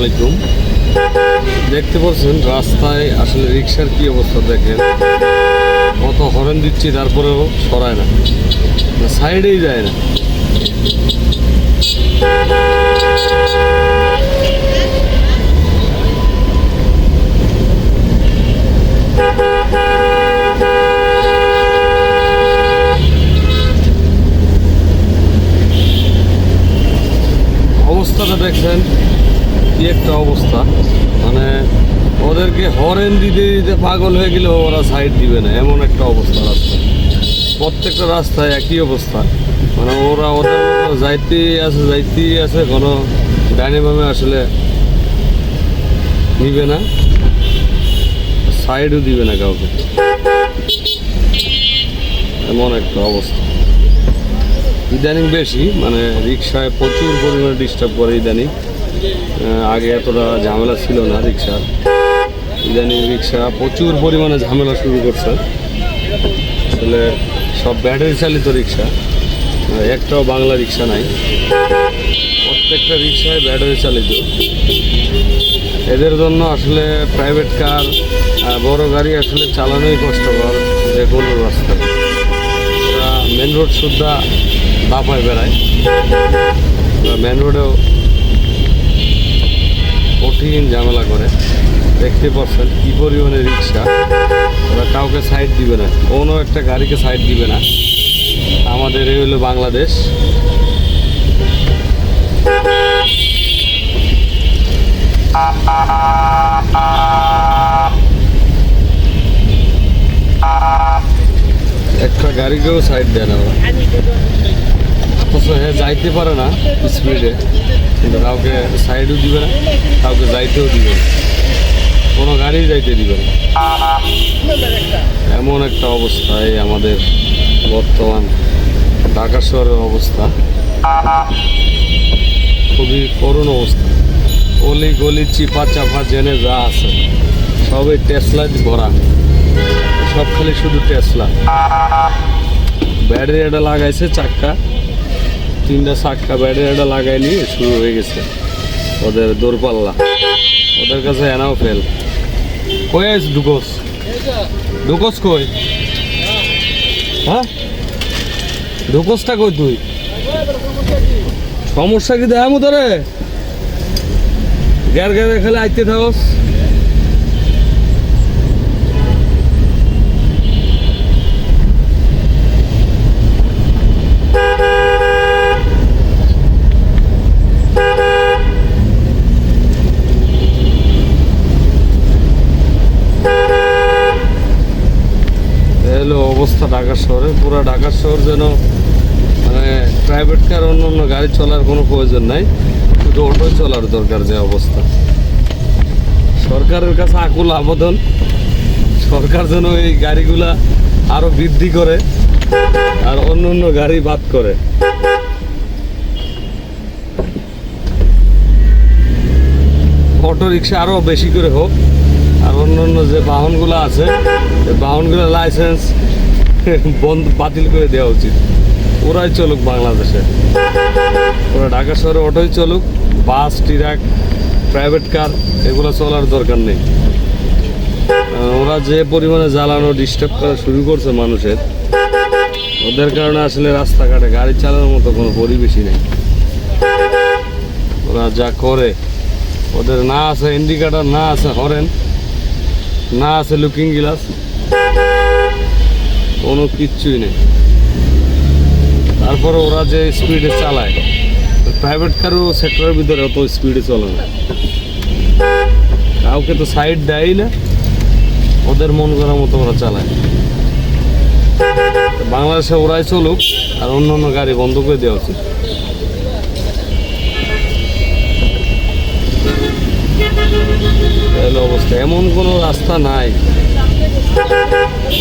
আলাইকুম। দেখতে পাচ্ছেন রাস্তায় আসলে রিক্সার কি অবস্থা দেখেন। কত হরেন দিচ্ছি তারপরেও সরায় না, সাইডেই যায় না। অবস্থাটা দেখছেন কি একটা অবস্থা। মানে ওদেরকে হরেন দিতে দিতে পাগল হয়ে গেলে ওরা সাইড দিবে না, এমন একটা অবস্থা রাস্তা প্রত্যেকটা রাস্তায় একই অবস্থা। মানে ওরা ওদের যাইতেই আছে যাইতেই আছে, কোনো ডাইনামামে আসলে নিবে না সাইডও দিবে না কাউকে। এমন একটা অবস্থা। ইদানিং বেশি মানে রিক্সায় প্রচুর পরিমাণে ডিস্টার্ব করে ইদানিং। আগে এতটা ঝামেলা ছিল না রিক্সার ইদানিং রিক্সা প্রচুর পরিমাণে ঝামেলা শুরু করছে। আসলে সব ব্যাটারি চালিত রিক্সা একটাও বাংলা রিক্সা নাই। প্রত্যেকটা রিক্সায় ব্যাটারি চালিত। এদের জন্য আসলে প্রাইভেট কার বড় গাড়ি আসলে চালানোই কষ্টকর যে কোনো রাস্তায় মেন রোড সুদ্ধা দাপায় বেড়ায়। মেন রোডেও কঠিন ঝামেলা করে। দেখতে পাচ্ছেন কি পরিমাণে রিক্সা। ওরা কাউকে সাইড দিবে না। কোনো একটা গাড়িকে সাইড দিবে না। আমাদের এই হলো বাংলাদেশ। একটা গাড়িকেও সাইড দেয় না ওরা। অথচ হ্যাঁ যাইতে পারে না স্পিডে কিন্তু কাউকে সাইডও দিবে না, কাউকে যাইতেও দিবে না। কোনো গাড়ি যাইতে দিবে না। এমন একটা অবস্থা এই আমাদের বর্তমান ঢাকা শহরের অবস্থা। খুবই করুণ অবস্থা। অলি গলি চিপা চাপা জেনে যা আছে, সবই টেসলা ভরা। সব খালি শুধু টেসলা ব্যাটারি এটা লাগাইছে চাক্কা। তিনটা চাক্কা ব্যাটারি এটা লাগাই নিয়ে শুরু হয়ে গেছে। ওদের দূরপাল্লা। ওদের কাছে এনাও ফেল আইস ঢুকোস ঢুকোস কই? হ্যাঁ? ঢুকোসটা কই তুই? সমস্যা কি দেখামু তোরে? গ্যার গ্যারে খেলে আইতে থাকস। অবস্থা ঢাকা শহরে, পুরো ঢাকা শহর যেন মানে প্রাইভেট কার অন্য অন্য গাড়ি চলার কোনো প্রয়োজন নাই। শুধু অটো চলার দরকার যে অবস্থা। সরকারের কাছে আকুল আবেদন। সরকার যেন এই গাড়িগুলা আরও বৃদ্ধি করে আর অন্য অন্য গাড়ি বাদ করে। অটো রিক্সা আরও বেশি করে হোক। আর অন্য অন্য যে বাহনগুলো আছে, এই বাহনগুলোর লাইসেন্স বন্ধ, বাতিল করে দেওয়া উচিত। ওরাই চলুক বাংলাদেশে। ওরা ঢাকা শহরে অটোই চলুক, বাস, ট্রাক প্রাইভেট কার এগুলো চলার দরকার নেই। ওরা যে পরিমাণে জ্বালানো ডিস্টার্ব করা শুরু করছে মানুষের, ওদের কারণে আসলে রাস্তাঘাটে গাড়ি চালানোর মতো কোনো পরিবেশই নেই। ওরা যা করে, ওদের না আছে ইন্ডিকেটার না আছে হরেন না আছে লুকিং গ্লাস কোনো কিচ্ছুই নেই। তারপরে ওরা যে স্পিডে চালায় প্রাইভেট কারও সেক্টরের ভিতরে অত স্পিডে চলে না। কাউকে তো সাইড দেয় না, ওদের মন করার মতো ওরা চালায়। বাংলাদেশে ওরাই চলুক, আর অন্য অন্য গাড়ি বন্ধ করে দেওয়া উচিত। অবস্থা এমন কোনো রাস্তা নাই।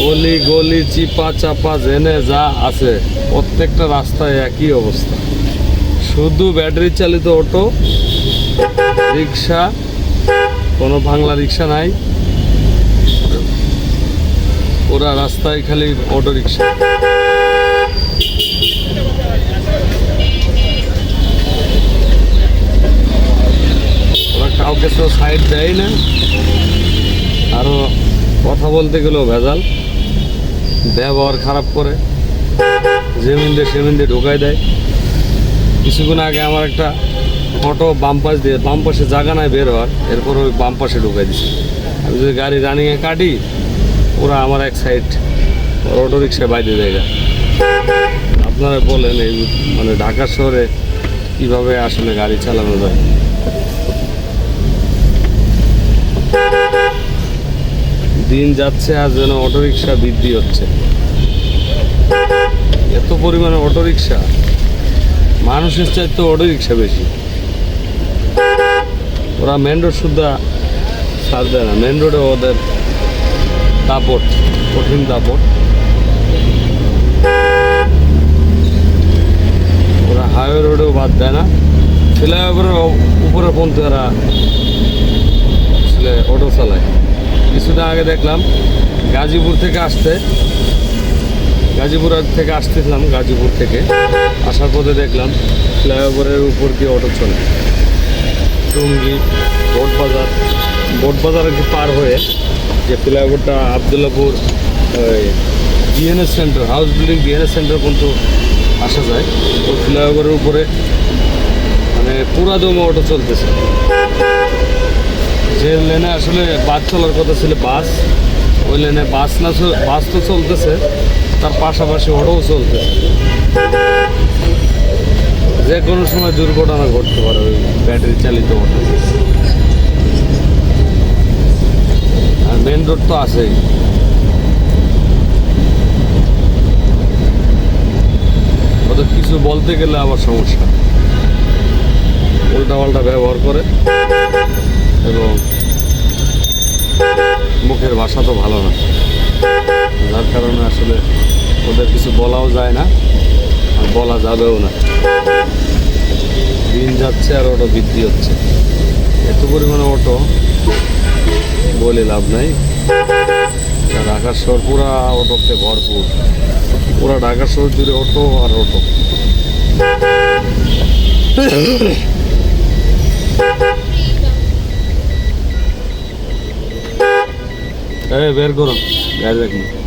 গলি গলি চিপা চাপা জেনে যা আছে, প্রত্যেকটা রাস্তায় একই অবস্থা। শুধু ব্যাটারি চালিত অটো রিক্সা কোনো বাংলা রিক্সা নাই। ওরা রাস্তায় খালি অটো রিক্সা ওরা কাউকে তো সাইড দেয় না। আরও কথা বলতে গেলেও ভেজাল, ব্যবহার খারাপ করে যেমিন দিয়ে সেমিন দিয়ে। দেয় কিছুক্ষণ আগে আমার একটা অটো বাম পাশ দিয়ে, বাম পাশে জায়গা নাই বের হওয়ার, এরপর ওই বাম পাশে ঢুকাই দিছে। আমি যদি গাড়ি রানিংয়ে কাটি, ওরা আমার এক সাইড অটো রিক্সায় বাইরে জায়গা আপনারা বলেন এই মানে ঢাকা শহরে কীভাবে আসলে গাড়ি চালানো যায়? দিন যাচ্ছে আর যেন অটোরিকশা বৃদ্ধি হচ্ছে। এত পরিমাণে অটোরিকশা। মানুষের চাইতে অটোরিকশা বেশি। ওরা মেন রোড সুদ্ধা ছাড় দেয় না। মেন রোডে ওদের দাপট, কঠিন দাপট। ওরা হাইওয়ে রোডেও বাদ দেয় না। ফ্লাইওভারের উপরে পর্যন্ত আসলে অটো চালায়। কিছুটা আগে দেখলাম গাজীপুর থেকে আসতে, গাজীপুর থেকে আসতেছিলাম গাজীপুর থেকে। আসার পথে দেখলাম ফ্লাইওভারের উপর দিয়ে অটো চলে। টুঙ্গি বোটবাজার বোটবাজার কি পার হয়ে যে ফ্লাইওভারটা Abdullapur BNS centre house building BNS centre পর্যন্ত আসা যায়। ওই ফ্লাইওভারের উপরে মানে পুরা দমে অটো চলতেছে। যে লেনে আসলে বাস চলার কথা ছিল বাস, ওই লেনে বাস না বাস তো চলতেছে, তার পাশাপাশি অটোও চলতেছে। যে কোনো সময় দুর্ঘটনা ঘটতে পারে ওই ব্যাটারি চালিত অটো। আর মেন রোড তো আছেই। ওদের কিছু বলতে গেলে আবার সমস্যা। উল্টা পাল্টা ব্যবহার করে। এবং মুখের ভাষা তো ভালো না। যার কারণে আসলে ওদের কিছু বলাও যায় না, আর বলা যাবেও না। দিন যাচ্ছে আর অটো বৃদ্ধি হচ্ছে। এত পরিমাণে অটো, বলে লাভ নাই। ঢাকার শহর পুরা অটোতে ভরপুর। পুরা ঢাকার শহর জুড়ে অটো আর অটো। এই বের করুন গাড়ি দেখুন